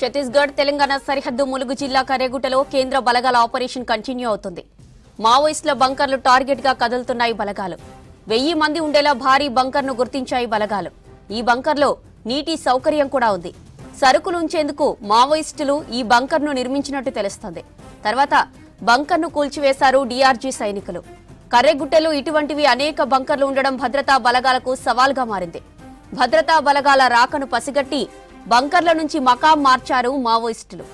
ఛత్తీస్గఢ్ తెలంగాణ సరిహద్దు ములుగు జిల్లా కరేగుటలో కేంద్ర బలగాల ఆపరేషన్ కంటిన్యూ అవుతుంది. మావోయిస్టుల బంకర్లు టార్గెట్గా కదులుతున్నాయి బలగాలు. వెయ్యి మంది ఉండేలా భారీ బంకర్ను గుర్తించాయి బలగాలు. ఈ బంకర్లో నీటి సౌకర్యం కూడా ఉంది. సరుకులు ఉంచేందుకు మావోయిస్టులు ఈ బంకర్ను నిర్మించినట్టు తెలుస్తోంది. తర్వాత బంకర్ను కూల్చివేశారు డీఆర్జీ సైనికులు. కర్రెగుట్టెలు ఇటువంటివి అనేక బంకర్లు ఉండడం భద్రతా బలగాలకు సవాల్గా మారింది. భద్రతా బలగాల రాకను పసిగట్టి బంకర్ల నుంచి మకాం మార్చారు మావోయిస్టులు.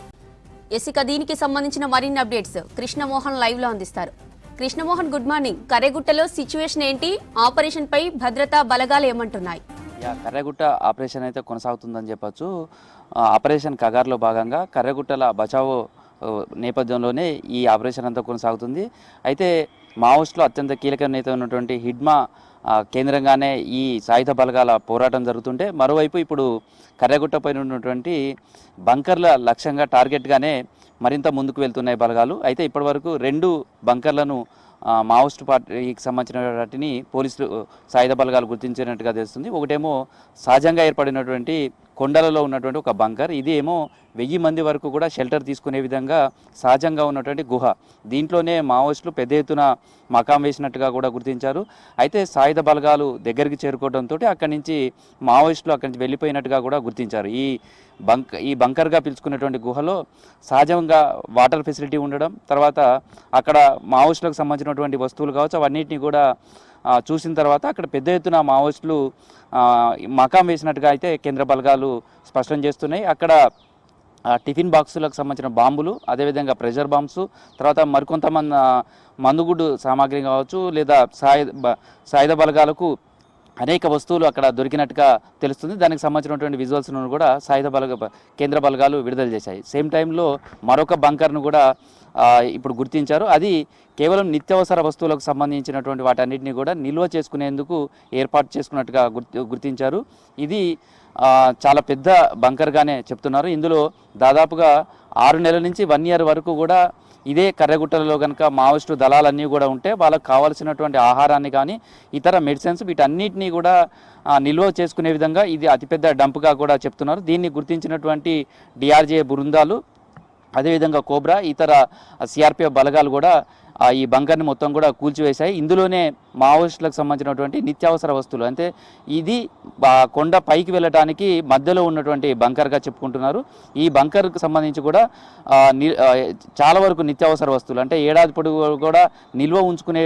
ఎసిక దీనికి సంబంధించిన మరిన్ని అప్డేట్స్ కృష్ణమోహన్ లైవ్లో అందిస్తారు. కృష్ణమోహన్ గుడ్ మార్నింగ్ కరేగుట్టలో సిచ్యువేషన్ ఏంటి? ఆపరేషన్ పై భద్రతా బలగాలు ఏమంటున్నాయి? కర్రగుట్ట ఆపరేషన్ అయితే కొనసాగుతుందని చెప్పొచ్చు. ఆపరేషన్ కగార్లో భాగంగా కర్రగుట్టల బచావో నేపథ్యంలోనే ఈ ఆపరేషన్ అంతా కొనసాగుతుంది. అయితే మావోస్టులో అత్యంత కీలక నేత ఉన్నటువంటి హిడ్మా కేంద్రంగానే ఈ సాయుధ బలగాల పోరాటం జరుగుతుంటే మరోవైపు ఇప్పుడు కర్రగుట్టపై ఉన్నటువంటి బంకర్ల లక్ష్యంగా టార్గెట్గానే మరింత ముందుకు వెళ్తున్నాయి బలగాలు. అయితే ఇప్పటివరకు రెండు బంకర్లను మావోస్ట్ పార్టీకి సంబంధించిన వాటిని పోలీసులు సాయుధ బలగాలు గుర్తించినట్టుగా తెలుస్తుంది. ఒకటేమో సహజంగా ఏర్పడినటువంటి కొండలలో ఉన్నటువంటి ఒక బంకర్ ఇది ఏమో వెయ్యి మంది వరకు కూడా షెల్టర్ తీసుకునే విధంగా సహజంగా ఉన్నటువంటి గుహ. దీంట్లోనే మావోయిస్టులు పెద్ద ఎత్తున మకాం వేసినట్టుగా కూడా గుర్తించారు. అయితే సాయుధ బలగాలు దగ్గరికి చేరుకోవడంతో అక్కడి నుంచి మావోయిస్టులు అక్కడి నుంచి వెళ్ళిపోయినట్టుగా కూడా గుర్తించారు. ఈ బంక్ ఈ బంకర్గా పిలుచుకున్నటువంటి గుహలో సహజంగా వాటర్ ఫెసిలిటీ ఉండడం తర్వాత అక్కడ మావోయిస్టులకు ఉన్నటువంటి వస్తువులు కావచ్చు అవన్నిటిని కూడా చూసిన తర్వాత అక్కడ పెద్ద ఎత్తున మావోయిస్టులు మకాం వేసినట్టుగా అయితే కేంద్ర బలగాలు స్పష్టం చేస్తున్నాయి. అక్కడ ఆ, టిఫిన్ బాక్సులకు సంబంధించిన బాంబులు అదేవిధంగా ప్రెషర్ బాంబ్స్ తర్వాత మరికొంతమంది మందుగుడ్డు సామాగ్రి కావచ్చు లేదా సాయుధ సాయుధ బలగాలకు అనేక వస్తువులు అక్కడ దొరికినట్టుగా తెలుస్తుంది. దానికి సంబంధించినటువంటి విజువల్స్ను కూడా సాయుధ బలగ కేంద్ర బలగాలు విడుదల చేశాయి. సేమ్ టైంలో మరొక బంకర్ను కూడా ఇప్పుడు గుర్తించారు. అది కేవలం నిత్యావసర వస్తువులకు సంబంధించినటువంటి వాటన్నిటిని కూడా నిల్వ చేసుకునేందుకు ఏర్పాటు చేసుకున్నట్టుగా గుర్తించారు. ఇది చాలా పెద్ద బంకర్గానే చెప్తున్నారు. ఇందులో దాదాపుగా ఆరు నెలల నుంచి వన్ ఇయర్ వరకు కూడా ఇదే కర్రగుట్టలలో కనుక మావోయిస్టు దళాలన్నీ కూడా ఉంటే వాళ్ళకి కావాల్సినటువంటి ఆహారాన్ని కానీ ఇతర మెడిసిన్స్ వీటన్నిటినీ కూడా నిల్వ చేసుకునే విధంగా ఇది అతిపెద్ద డంప్గా కూడా చెప్తున్నారు. దీన్ని గుర్తించినటువంటి డిఆర్జే బృందాలు అదేవిధంగా కోబ్రా ఇతర సిఆర్పిఎఫ్ బలగాలు కూడా ఈ బంకర్ని మొత్తం కూడా కూల్చివేశాయి. ఇందులోనే మావోయిస్టులకు సంబంధించినటువంటి నిత్యావసర వస్తువులు. అంటే ఇది కొండ పైకి వెళ్ళటానికి మధ్యలో ఉన్నటువంటి బంకర్గా చెప్పుకుంటున్నారు. ఈ బంకర్కి సంబంధించి కూడా చాలా వరకు నిత్యావసర వస్తువులు. అంటే ఏడాది పొడుగు కూడా నిల్వ ఉంచుకునే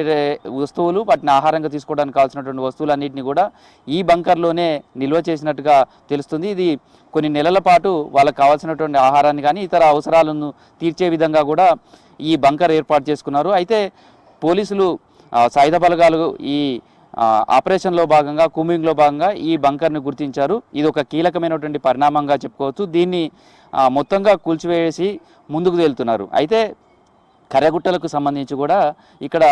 వస్తువులు వాటిని ఆహారంగా తీసుకోవడానికి కావాల్సినటువంటి వస్తువులన్నింటినీ కూడా ఈ బంకర్లోనే నిల్వ చేసినట్టుగా తెలుస్తుంది. ఇది కొన్ని నెలల పాటు వాళ్ళకి కావాల్సినటువంటి ఆహారాన్ని కానీ ఇతర అవసరాలను తీర్చే విధంగా కూడా ఈ బంకర్ ఏర్పాటు చేసుకున్నారు. అయితే పోలీసులు సాయుధ బలగాలు ఈ ఆపరేషన్లో భాగంగా కూమింగ్లో భాగంగా ఈ బంకర్ని గుర్తించారు. ఇది ఒక కీలకమైనటువంటి పరిణామంగా చెప్పుకోవచ్చు. దీన్ని మొత్తంగా కూల్చివేసి ముందుకు వెళ్తున్నారు అయితే కర్రగుట్టలకు సంబంధించి కూడా ఇక్కడ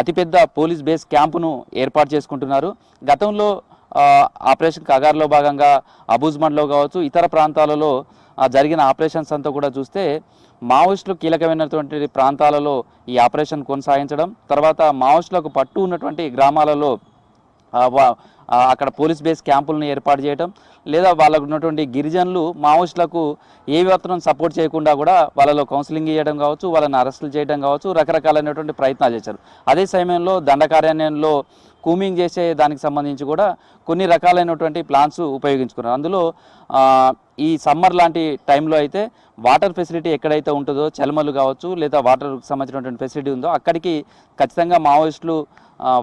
అతిపెద్ద పోలీస్ బేస్ క్యాంపును ఏర్పాటు చేసుకుంటున్నారు. గతంలో ఆపరేషన్ కగార్లో భాగంగా అబూజ్మండ్లో కావచ్చు ఇతర ప్రాంతాలలో జరిగిన ఆపరేషన్స్ అంతా కూడా చూస్తే మావోయిస్టులు కీలకమైనటువంటి ప్రాంతాలలో ఈ ఆపరేషన్ కొనసాగించడం తర్వాత మావోయిస్టులకు పట్టు ఉన్నటువంటి గ్రామాలలో అక్కడ పోలీస్ బేస్ క్యాంపులను ఏర్పాటు చేయడం లేదా వాళ్ళకు ఉన్నటువంటి గిరిజనులు మావోయిస్టులకు ఏ మాత్రం సపోర్ట్ చేయకుండా కూడా వాళ్ళలో కౌన్సిలింగ్ చేయడం కావచ్చు వాళ్ళని అరెస్టులు చేయడం కావచ్చు రకరకాలైనటువంటి ప్రయత్నాలు చేశారు. అదే సమయంలో దండకారణ్యంలో కూమింగ్ చేసే దానికి సంబంధించి కూడా కొన్ని రకాలైనటువంటి ప్లాన్స్ ఉపయోగించుకున్నారు. అందులో ఈ సమ్మర్ లాంటి టైంలో అయితే వాటర్ ఫెసిలిటీ ఎక్కడైతే ఉంటుందో చలమలు కావచ్చు లేదా వాటర్కి సంబంధించినటువంటి ఫెసిలిటీ ఉందో అక్కడికి ఖచ్చితంగా మావోయిస్టులు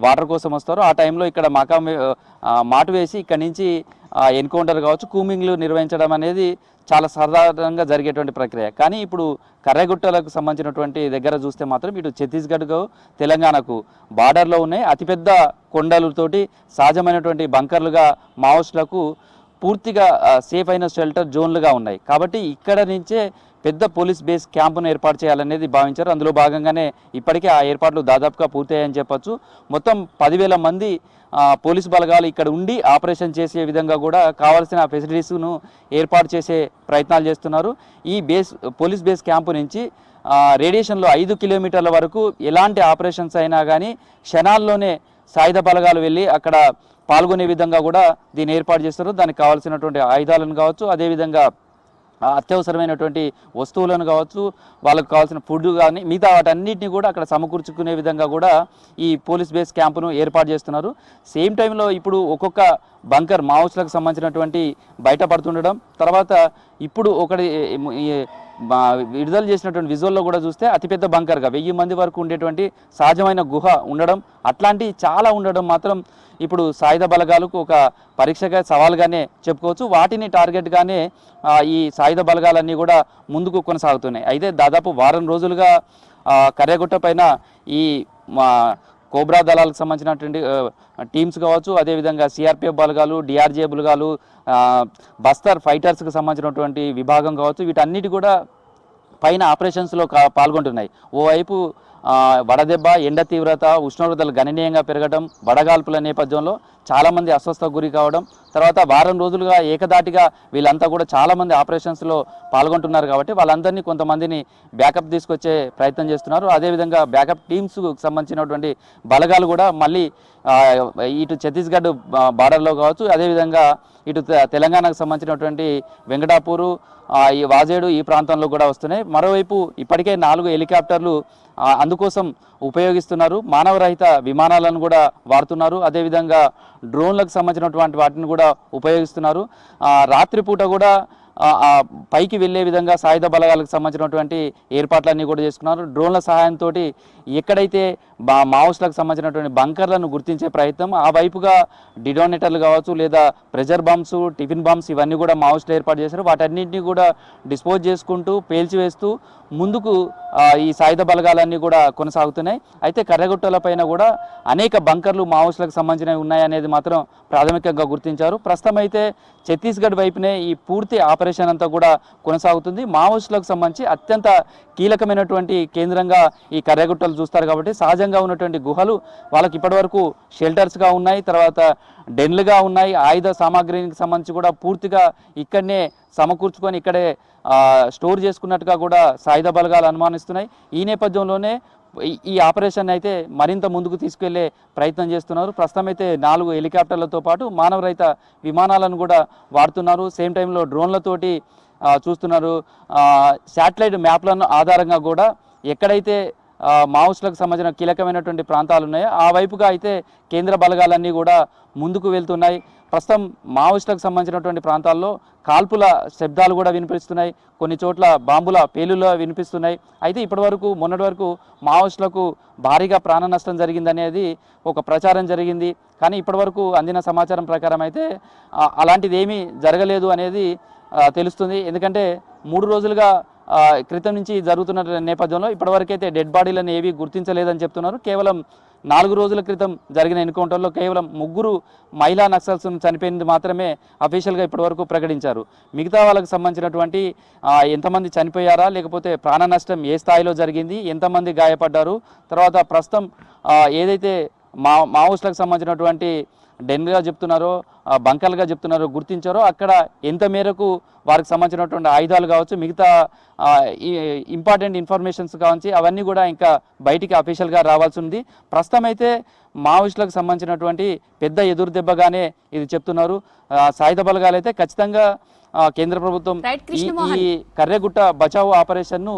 వాటర్ కోసం వస్తారు. ఆ టైంలో ఇక్కడ మకాం మాటు వేసి ఇక్కడ నుంచి ఎన్కౌంటర్ కావచ్చు కూమింగ్లు నిర్వహించడం అనేది చాలా సాధారణంగా జరిగేటువంటి ప్రక్రియ. కానీ ఇప్పుడు కర్రగుట్టలకు సంబంధించినటువంటి దగ్గర చూస్తే మాత్రం ఇటు ఛత్తీస్గఢ్కు తెలంగాణకు బార్డర్లో ఉన్నాయి. అతిపెద్ద కొండలతోటి సహజమైనటువంటి బంకర్లుగా మావోస్టులకు పూర్తిగా సేఫ్ అయిన షెల్టర్ జోన్లుగా ఉన్నాయి. కాబట్టి ఇక్కడ నుంచే పెద్ద పోలీస్ బేస్ క్యాంపును ఏర్పాటు చేయాలనేది భావించారు. అందులో భాగంగానే ఇప్పటికే ఆ ఏర్పాట్లు దాదాపుగా పూర్తయ్యాయని చెప్పొచ్చు. మొత్తం పదివేల మంది పోలీస్ పోలీసు బలగాలు ఇక్కడ ఉండి ఆపరేషన్ చేసే విధంగా కూడా కావాల్సిన ఫెసిలిటీస్ను ఏర్పాటు చేసే ప్రయత్నాలు చేస్తున్నారు. ఈ బేస్ పోలీస్ బేస్ క్యాంపు నుంచి రేడియేషన్లో ఐదు కిలోమీటర్ల వరకు ఎలాంటి ఆపరేషన్స్ అయినా కానీ క్షణాల్లోనే సాయుధ బలగాలు వెళ్ళి అక్కడ పాల్గొనే విధంగా కూడా దీన్ని ఏర్పాటు చేస్తారు దానికి కావాల్సినటువంటి ఆయుధాలను కావచ్చు అదేవిధంగా అత్యవసరమైనటువంటి వస్తువులను కావచ్చు వాళ్ళకు కావాల్సిన ఫుడ్ కానీ మిగతా వాటన్నిటిని కూడా అక్కడ సమకూర్చుకునే విధంగా కూడా ఈ పోలీస్ బేస్ క్యాంపును ఏర్పాటు చేస్తున్నారు. సేమ్ టైంలో ఇప్పుడు ఒక్కొక్క బంకర్ మావోస్లకు సంబంధించినటువంటి బయటపడుతుండడం తర్వాత ఇప్పుడు ఒకటి విడుదల చేసినటువంటి విజువల్లో కూడా చూస్తే అతిపెద్ద బంకర్గా వెయ్యి మంది వరకు ఉండేటువంటి సహజమైన గుహ ఉండడం అట్లాంటి చాలా ఉండడం మాత్రం ఇప్పుడు సాయుధ బలగాలకు ఒక పరీక్షగా సవాల్గానే చెప్పుకోవచ్చు. వాటిని టార్గెట్గానే ఈ సాయుధ బలగాలన్నీ కూడా ముందుకు కొనసాగుతున్నాయి. అయితే దాదాపు వారం రోజులుగా కర్రగుట్ట పైన ఈ మా కోబ్రా దళాలకు సంబంధించినటువంటి టీమ్స్ కావచ్చు అదేవిధంగా సిఆర్పిఎఫ్ బలగాలు డిఆర్జే బలగాలు బస్తర్ ఫైటర్స్కి సంబంధించినటువంటి విభాగం కావచ్చు వీటన్నిటి కూడా పైన ఆపరేషన్స్లో కా- పాల్గొంటున్నాయి. ఓవైపు వడదెబ్బ ఎండ తీవ్రత ఉష్ణోగ్రతలు గణనీయంగా పెరగడం వడగాల్పుల నేపథ్యంలో చాలామంది అస్వస్థకు గురి కావడం తర్వాత వారం రోజులుగా ఏకదాటిగా వీళ్ళంతా కూడా చాలామంది ఆపరేషన్స్లో పాల్గొంటున్నారు కాబట్టి వాళ్ళందరినీ కొంతమందిని బ్యాకప్ తీసుకొచ్చే ప్రయత్నం చేస్తున్నారు. అదేవిధంగా బ్యాకప్ టీమ్స్కు సంబంధించినటువంటి బలగాలు కూడా మళ్ళీ ఇటు ఛత్తీస్గఢ్ బార్డర్లో కావచ్చు అదేవిధంగా ఇటు తె- తెలంగాణకు సంబంధించినటువంటి వెంకటాపూరు ఈ వాజేడు ఈ ప్రాంతంలో కూడా వస్తున్నాయి. మరోవైపు ఇప్పటికే నాలుగు హెలికాప్టర్లు అందుకోసం ఉపయోగిస్తున్నారు. మానవరహిత విమానాలను కూడా వాడుతున్నారు. అదేవిధంగా డ్రోన్లకు సంబంధించినటువంటి వాటిని కూడా ఉపయోగిస్తున్నారు. రాత్రిపూట కూడా పైకి వెళ్ళే విధంగా సాయుధ బలగాలకు సంబంధించినటువంటి ఏర్పాట్లన్నీ కూడా చేసుకున్నారు. డ్రోన్ల సహాయంతో ఎక్కడైతే మా మావోస్టులకు సంబంధించినటువంటి బంకర్లను గుర్తించే ప్రయత్నం ఆ వైపుగా డిడోనేటర్లు కావచ్చు లేదా ప్రెజర్ బాంబ్స్ టిఫిన్ బాంబ్స్ ఇవన్నీ కూడా మావోస్టులు ఏర్పాటు చేశారు. వాటన్నింటినీ కూడా డిస్పోజ్ చేసుకుంటూ పేల్చివేస్తూ ముందుకు ఈ సాయుధ బలగాలన్నీ కూడా కొనసాగుతున్నాయి. అయితే కర్రగుట్టల పైన కూడా అనేక బంకర్లు మావోస్టులకు సంబంధించినవి ఉన్నాయనేది మాత్రం ప్రాథమికంగా గుర్తించారు. ప్రస్తుతం అయితే ఛత్తీస్గఢ్ వైపునే ఈ పూర్తి ఆపరేషన్ అంతా కూడా కొనసాగుతుంది. మావోస్టులకు సంబంధించి అత్యంత కీలకమైనటువంటి కేంద్రంగా ఈ కర్రగుట్టలు చూస్తారు కాబట్టి సహజంగా ఉన్నటువంటి గుహలు వాళ్ళకి ఇప్పటివరకు షెల్టర్స్గా ఉన్నాయి తర్వాత డెన్లుగా ఉన్నాయి. ఆయుధ సామాగ్రికి సంబంధించి కూడా పూర్తిగా ఇక్కడనే సమకూర్చుకొని ఇక్కడే స్టోర్ చేసుకున్నట్టుగా కూడా సాయుధ బలగాలు అనుమానిస్తున్నాయి. ఈ నేపథ్యంలోనే ఈ- ఆపరేషన్ అయితే మరింత ముందుకు తీసుకెళ్ళే ప్రయత్నం చేస్తున్నారు. ప్రస్తుతం అయితే నాలుగు హెలికాప్టర్లతో పాటు మానవరహిత విమానాలను కూడా వాడుతున్నారు. సేమ్ టైంలో డ్రోన్లతోటి చూస్తున్నారు. శాటిలైట్ మ్యాప్లను ఆధారంగా కూడా ఎక్కడైతే మావోస్టులకు సంబంధించిన కీలకమైనటువంటి ప్రాంతాలు ఉన్నాయి ఆ వైపుగా అయితే కేంద్ర బలగాలన్నీ కూడా ముందుకు వెళ్తున్నాయి. ప్రస్తుతం మావోయిస్టులకు సంబంధించినటువంటి ప్రాంతాల్లో కాల్పుల శబ్దాలు కూడా వినిపిస్తున్నాయి. కొన్ని చోట్ల బాంబుల పేలులు వినిపిస్తున్నాయి. అయితే ఇప్పటివరకు మొన్నటి వరకు మావోయిస్టులకు భారీగా ప్రాణ నష్టం జరిగిందనేది ఒక ప్రచారం జరిగింది. కానీ ఇప్పటివరకు అందిన సమాచారం ప్రకారం అయితే అలాంటిది ఏమీ జరగలేదు అనేది తెలుస్తుంది. ఎందుకంటే మూడు రోజులుగా క్రితం నుంచి జరుగుతున్న నేపథ్యంలో ఇప్పటివరకైతే డెడ్ బాడీలను ఏవి గుర్తించలేదని చెప్తున్నారు. కేవలం నాలుగు రోజుల క్రితం జరిగిన ఎన్కౌంటర్లో కేవలం ముగ్గురు మహిళా నక్సల్స్ చనిపోయింది మాత్రమే అఫీషియల్గా ఇప్పటివరకు ప్రకటించారు. మిగతా వాళ్ళకి సంబంధించినటువంటి ఎంతమంది చనిపోయారా లేకపోతే ప్రాణ నష్టం ఏ స్థాయిలో జరిగింది ఎంతమంది గాయపడ్డారు తర్వాత ప్రస్తుతం ఏదైతే మా మావోస్టులకు సంబంధించినటువంటి డెన్గా చెప్తున్నారో బంకర్లుగా చెప్తున్నారో గుర్తించారో అక్కడ ఎంత మేరకు వారికి సంబంధించినటువంటి ఆయుధాలు కావచ్చు మిగతా ఇంపార్టెంట్ ఇన్ఫర్మేషన్స్ కావచ్చు అవన్నీ కూడా ఇంకా బయటికి అఫీషియల్గా రావాల్సి ఉంది ప్రస్తుతం అయితే మావోయిస్టులకు సంబంధించినటువంటి పెద్ద ఎదురు దెబ్బగానే ఇది చెప్తున్నారు సాయుధ బలగాలు అయితే ఖచ్చితంగా కేంద్ర ప్రభుత్వం. ఈ కర్రెగుట్ట బచావో ఆపరేషన్ను